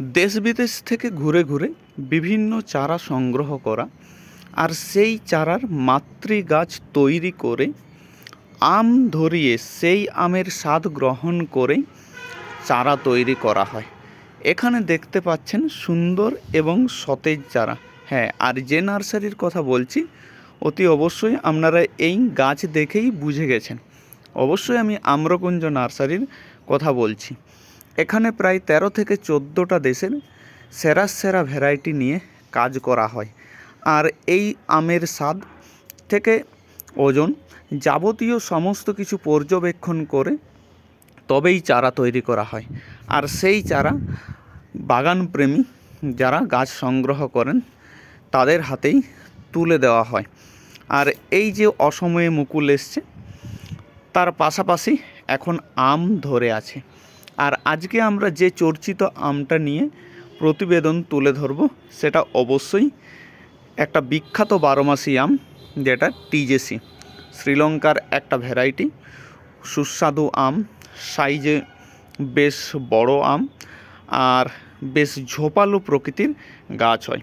দেশ বিদেশ থেকে ঘুরে ঘুরে বিভিন্ন চারা সংগ্রহ করা আর সেই চারার মাতৃ গাছ তৈরি করে আম ধরিয়ে সেই আমের স্বাদ গ্রহণ করে চারা তৈরি করা হয়। এখানে দেখতে পাচ্ছেন সুন্দর এবং সতেজ চারা। হ্যাঁ আর যে নার্সারির কথা বলছি, অতি অবশ্যই আপনারা এই গাছ দেখেই বুঝে গেছেন। অবশ্যই আমি আম্রকুঞ্জ নার্সারির কথা বলছি। এখানে প্রায় তেরো থেকে চোদ্দোটা দেশের সেরা সেরা ভ্যারাইটি নিয়ে কাজ করা হয়। আর এই আমের স্বাদ থেকে ওজন যাবতীয় সমস্ত কিছু পর্যবেক্ষণ করে তবেই চারা তৈরি করা হয়। আর সেই চারা বাগানপ্রেমী যারা গাছ সংগ্রহ করেন, তাদের হাতেই তুলে দেওয়া হয়। আর এই যে অসময়ে মুকুল এসছে, তার পাশাপাশি এখন আম ধরে আছে। আর আজকে আমরা যে চর্চিত আমটা নিয়ে প্রতিবেদন তুলে ধরব, সেটা অবশ্যই একটা বিখ্যাত বারোমাসি আম, যেটা টিজেসি। শ্রীলঙ্কার একটা ভ্যারাইটি, সুস্বাদু আম, সাইজে বেশ বড় আম আর বেশ ঝোপালো প্রকৃতির গাছ হয়।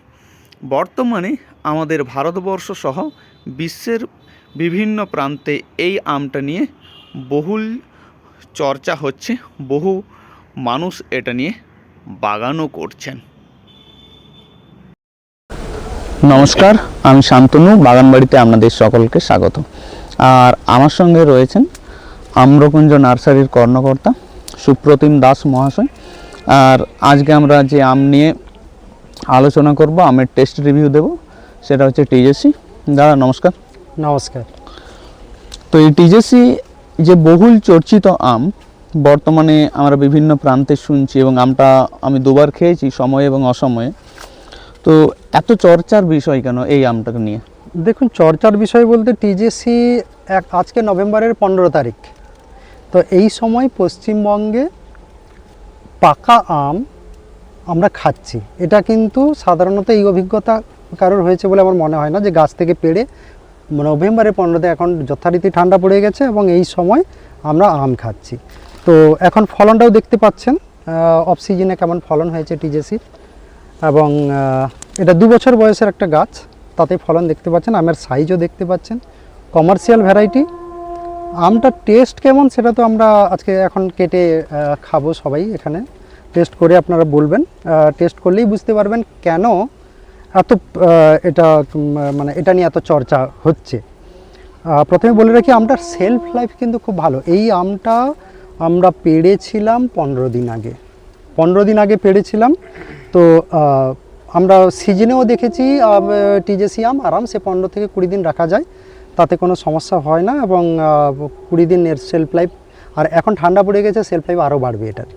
বর্তমানে আমাদের ভারতবর্ষ সহ বিশ্বের বিভিন্ন প্রান্তে এই আমটা নিয়ে বহুল চর্চা হচ্ছে বহু মানুষ এটা নিয়ে বাগানও করছেন। নমস্কার আমি শান্তনু বাগানবাড়িতে আপনাদের সকলকে স্বাগত। আর আমার সঙ্গে রয়েছেন আম্রকুঞ্জ নার্সারির কর্মকর্তা সুপ্রতিম দাস মহাশয়। আর আজকে আমরা যে আম নিয়ে আলোচনা করব আমের টেস্ট রিভিউ দেব সেটা হচ্ছে টিজেসি। দাদা নমস্কার। নমস্কার। তো এই টিজেসি যে বহুল চর্চিত আম, বর্তমানে আমরা বিভিন্ন প্রান্তে শুনছি এবং আমটা আমি দুবার খেয়েছি, সময়ে এবং অসময়ে। তো এত চর্চার বিষয় কেন এই আমটাকে নিয়ে? দেখুন, চর্চার বিষয় বলতে টিজেসি এক, আজকে নভেম্বরের পনেরো তারিখ। তো এই সময় পশ্চিমবঙ্গে পাকা আম আমরা খাচ্ছি। এটা কিন্তু সাধারণত এই অভিজ্ঞতা কারোর হয়েছে বলে আমার মনে হয় না যে গাছ থেকে পেড়ে নভেম্বরের পনেরোতে এখন যথারীতি ঠান্ডা পড়ে গেছে এবং এই সময় আমরা আম খাচ্ছি। তো এখন ফলনটাও দেখতে পাচ্ছেন অফ সিজনে কেমন ফলন হয়েছে টিজেসির এবং এটা দু বছর বয়সের একটা গাছ, তাতে ফলন দেখতে পাচ্ছেন, আমের সাইজও দেখতে পাচ্ছেন কমার্শিয়াল ভ্যারাইটি আমটা টেস্ট কেমন সেটা তো আমরা আজকে এখন কেটে খাব সবাই এখানে। টেস্ট করে আপনারা বলবেন টেস্ট করলেই বুঝতে পারবেন কেন এত এটা মানে এটা নিয়ে এত চর্চা হচ্ছে। প্রথমে বলে রাখি, আমটার সেলফ লাইফ কিন্তু খুব ভালো। এই আমটা আমরা পেড়েছিলাম পনেরো দিন আগে। পনেরো দিন আগে পেড়েছিলাম। তো আমরা সিজনেও দেখেছি টিজেসি আম। আরামসে পনেরো থেকে কুড়ি দিন রাখা যায়। তাতে কোনো সমস্যা হয় না এবং কুড়ি দিনের সেলফ লাইফ আর এখন ঠান্ডা পড়ে গেছে সেলফ লাইফ আরও বাড়বে এটার।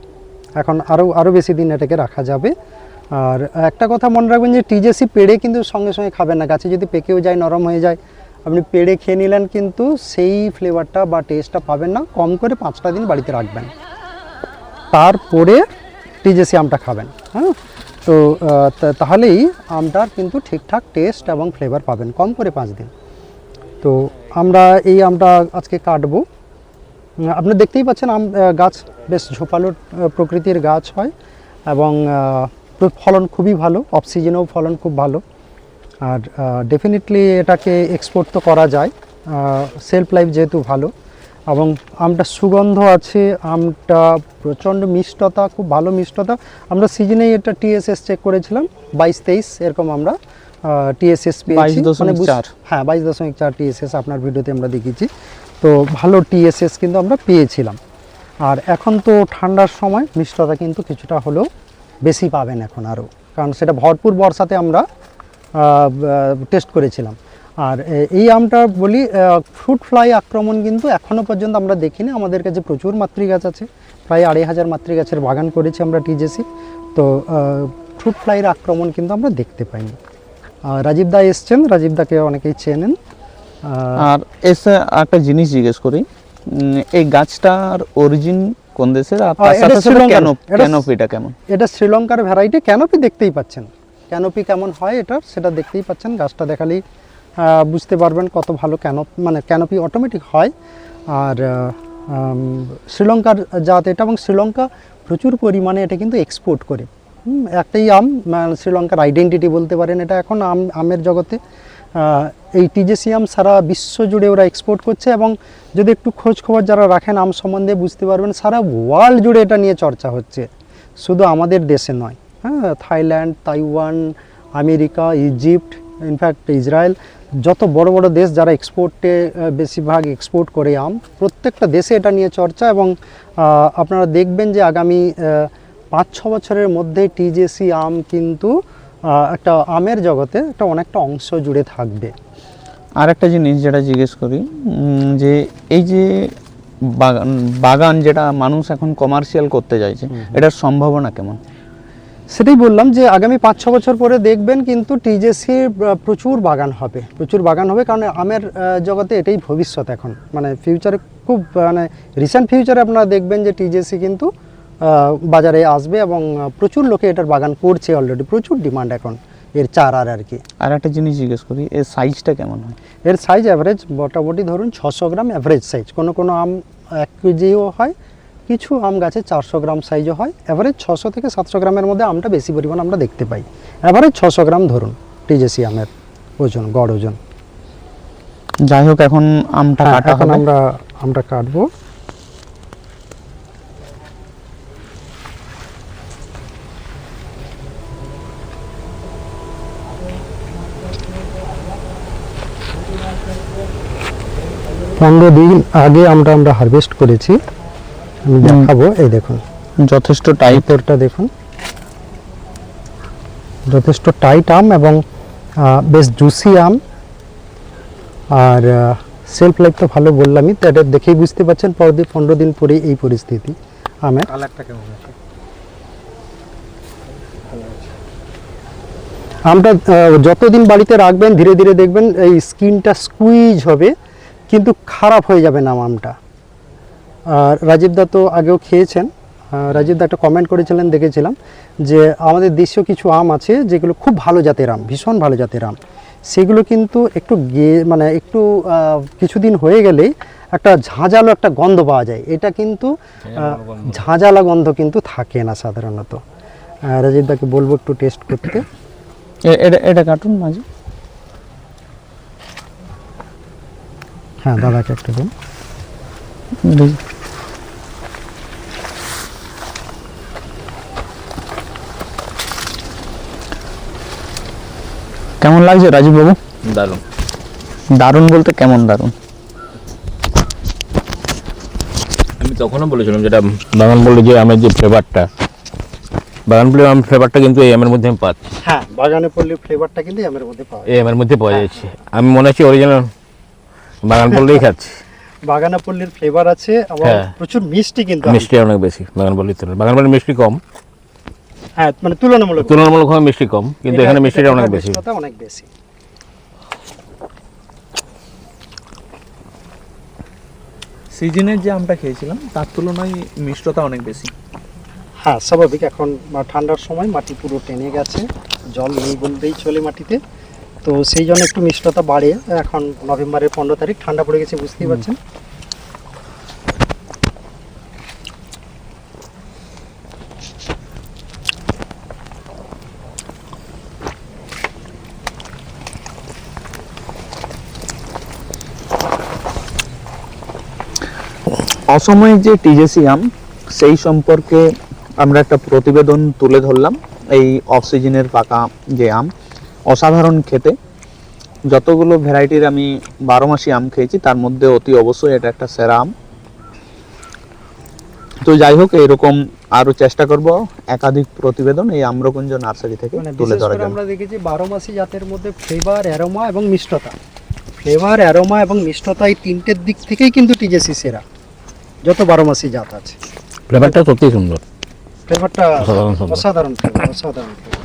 এখন আরও আরও বেশি দিন এটাকে রাখা যাবে। আর একটা কথা মনে রাখবেন যে টিজেসি পেড়ে কিন্তু সঙ্গে সঙ্গে খাবেন না। গাছে যদি পেকেও যায়, নরম হয়ে যায়, আপনি পেড়ে খেয়ে নিলেন কিন্তু সেই ফ্লেভারটা বা টেস্টটা পাবেন না। কম করে পাঁচটা দিন বাড়িতে রাখবেন। তারপরে টিজেসি আমটা খাবেন হ্যাঁ? তো তাহলেই আমটার কিন্তু ঠিকঠাক টেস্ট এবং ফ্লেভার পাবেন কম করে পাঁচ দিন। তো আমরা এই আমটা আজকে কাটবো। আপনি দেখতেই পাচ্ছেন আম গাছ বেশ ঝোপালো প্রকৃতির গাছ হয় এবং ফলন খুবই ভালো অফ সিজনেও ফলন খুব ভালো। আর ডেফিনেটলি এটাকে এক্সপোর্ট তো করা যায়। সেলফ লাইফ যেহেতু ভালো এবং আমটা সুগন্ধ আছে আমটা প্রচণ্ড মিষ্টতা খুব ভালো মিষ্টতা। আমরা সিজনেই এটা টিএসএস চেক করেছিলাম বাইশ তেইশ এরকম আমরা টিএসএস পেয়েছি। 22.4 মানে হ্যাঁ বাইশ দশমিক চার টিএসএস আপনার ভিডিওতে আমরা দেখেছি তো ভালো টিএসএস কিন্তু আমরা পেয়েছিলাম। আর এখন তো ঠান্ডার সময় মিষ্টতা কিন্তু কিছুটা হলেও বেশি পাবেন এখন আরও। কারণ সেটা ভরপুর বর্ষাতে আমরা টেস্ট করেছিলাম। আর এই আমটা বলি ফ্রুট ফ্লাই আক্রমণ কিন্তু এখনও পর্যন্ত আমরা দেখিনি। আমাদের কাছে প্রচুর মাতৃগাছ আছে। প্রায় আড়াই হাজার মাতৃগাছের বাগান করেছি আমরা টিজেসি। তো ফ্রুট ফ্লাইয়ের আক্রমণ কিন্তু আমরা দেখতে পাইনি। রাজীব দা এসছেন। রাজীব দাকে অনেকেই চেনেন। আর এসে একটা জিনিস জিজ্ঞেস করি। এই গাছটার অরিজিন কোন দেশের? আর তার এটা সাথে সাথে এটা- ক্যানোপিটা কেমন? এটা শ্রীলঙ্কার ভ্যারাইটি ক্যানোপি দেখতেই পাচ্ছেন। ক্যানোপি কেমন হয় এটার সেটা দেখতেই পাচ্ছেন। গাছটা দেখালেই বুঝতে পারবেন কত ভালো ক্যানো মানে ক্যানোপি অটোমেটিক হয়। আর শ্রীলঙ্কার জাত এটা এবং শ্রীলঙ্কা প্রচুর পরিমাণে এটা কিন্তু এক্সপোর্ট করে। একটাই আম মানে শ্রীলঙ্কার আইডেন্টিটি বলতে পারেন এটা। এখন আম আমের জগতে এই টিজেসি আম সারা বিশ্ব জুড়ে ওরা এক্সপোর্ট করছে এবং যদি একটু খোঁজ খবর যারা রাখেন, আম সম্বন্ধে বুঝতে পারবেন, সারা ওয়ার্ল্ড জুড়ে এটা নিয়ে চর্চা হচ্ছে। শুধু আমাদের দেশে নয় হ্যাঁ Thailand, Taiwan, America, Egypt in fact Israel, যত বড় বড় দেশ যারা এক্সপোর্টে বেশিরভাগ এক্সপোর্ট করে আম, প্রত্যেকটা দেশে এটা নিয়ে চর্চা এবং আপনারা দেখবেন যে আগামী পাঁচ ছ বছরের মধ্যে টিজেসি আম কিন্তু একটা আমের জগতে একটা অনেকটা অংশ জুড়ে থাকবে। আর একটা জিনিস যেটা জিজ্ঞেস করি যে এই যে বাগান বাগান যেটা মানুষ এখন কমার্শিয়াল করতে চাইছে এটার সম্ভাবনা কেমন? সেটাই বললাম যে আগামী পাঁচ ছ বছর পরে দেখবেন কিন্তু টিজেসি প্রচুর বাগান হবে প্রচুর বাগান হবে কারণ আমের জগতে এটাই ভবিষ্যৎ এখন। মানে ফিউচারে খুব মানে রিসেন্ট ফিউচারে আপনারা দেখবেন যে টিজেসি কিন্তু বাজারে আসবে এবং প্রচুর লোকে এটার বাগান করছে অলরেডি প্রচুর ডিমান্ড এখন এর চারার আর কি। আর একটা জিনিস জিজ্ঞেস করি এর সাইজটা কেমন হয়? এর সাইজ অ্যাভারেজ মোটামুটি ধরুন ছশো গ্রাম অ্যাভারেজ সাইজ কোনো কোনো আম এক কেজিও হয় কিছু আম গাছে চারশো গ্রাম সাইজও হয় অ্যাভারেজ ছশো থেকে সাতশো গ্রামের মধ্যে আমটা বেশি পরিমাণ আমরা দেখতে পাই। অ্যাভারেজ ছশো গ্রাম ধরুন টিজেসি আমের ওজন গড় ওজন। যাই হোক এখন আমটা হ্যাঁ, কাটা এখন আমরা আমরা কাটবো। পনেরো দিন আগে আমরা আমরা হারভেস্ট করেছি। আমি দেখাবো এই দেখুন। যথেষ্ট টাইপ ভিতরটা দেখুন। যথেষ্ট টাইট আম এবং বেশ জুসি আম। আর সেলফ লাইফ তো ভালো বললামই তো এটা দেখেই বুঝতে পারছেন পরদিন পনেরো দিন পরে এই পরিস্থিতি। আমের আমটা যতদিন বাড়িতে রাখবেন ধীরে ধীরে দেখবেন এই স্কিনটা স্কুইজ হবে কিন্তু খারাপ হয়ে যাবে না আমটা। আর রাজীব দা তো আগেও খেয়েছেন। আহ, রাজীব দা একটা কমেন্ট করেছিলেন দেখেছিলাম যে আমাদের দেশীয় কিছু আম আছে যেগুলো খুব ভালো জাতের আম ভীষণ ভালো জাতের আম। সেগুলো কিন্তু একটু গে মানে একটু কিছুদিন হয়ে গেলেই একটা ঝাঁঝালো একটা গন্ধ পাওয়া যায়। এটা কিন্তু ঝাঁঝালা গন্ধ। কিন্তু থাকে না সাধারণত। আহ, রাজীব দাকে বলব একটু টেস্ট করতে। এটা এটা কাটুন মাঝে। হ্যাঁ দাদাকে একটা দিন। কেমন লাগছে রাজীব বাবু? দারুণ। দারুণ বলতে কেমন দারুণ? আমি তখনও বলেছিলাম যেটা বাগান বলে যে আমের যে ফ্লেভারটা বাগান বলে আম ফ্লেভারটা কিন্তু এই আমের মধ্যে আমি পাচ্ছি। হ্যাঁ বাগানে পল্লীর ফ্লেভারটা কিন্তু আমের মধ্যে পাওয়া যায়। এই আমের মধ্যে পাওয়া যাচ্ছে। আমি মনে হচ্ছে অরিজিনাল বাগান পল্লেই খাচ্ছি। বাগানা পল্লীর ফ্লেভার আছে এবং হ্যাঁ। প্রচুর মিষ্টি কিন্তু মিষ্টি অনেক বেশি বাগান পল্লির তুলনায়। বাগান পল্লির মিষ্টি কম। হ্যাঁ মানে তুলনামূলক। তুলনামূলক তুলনামূলকভাবে মিষ্টি কম কিন্তু এখানে মিষ্টিটা অনেক বেশি। অনেক বেশি। সিজনের যে আমটা খেয়েছিলাম তার তুলনায় মিষ্টতা অনেক বেশি। হ্যাঁ স্বাভাবিক এখন ঠান্ডার সময় মাটি পুরো টেনে গেছে জল নেই বলতেই চলে মাটিতে। তো সেই জন্য একটু মিষ্টতা বাড়ে এখন নভেম্বরের পনেরো তারিখ ঠান্ডা পড়ে গেছে বুঝতেই পারছেন। অসময়ে যে টিজেসিয়াম সেই সম্পর্কে আমরা একটা প্রতিবেদন তুলে ধরলাম এই অফ সিজনের পাকা যে আম। অসাধারণ খেতে। যতগুলো ভ্যারাইটির আমি বারো মাসি আম খেয়েছি তার মধ্যে অতি অবশ্যই এটা একটা সেরা আম। তো যাই হোক এরকম আরও চেষ্টা করব একাধিক প্রতিবেদন এই আম্রকুঞ্জ নার্সারি থেকে মানে তুলে ধরার জন্য। আমরা দেখেছি বারো মাসি জাতের মধ্যে ফ্লেভার অ্যারোমা এবং মিষ্টতা। ফ্লেভার অ্যারোমা এবং মিষ্টতা এই তিনটের দিক থেকেই কিন্তু টিজেসি সেরা যত বারো মাসি জাত আছে। ফ্লেভারটা সত্যি সুন্দর। ফ্লেভারটা অসাধারণ সুন্দর। অসাধারণ flavor, অসাধারণ flavor।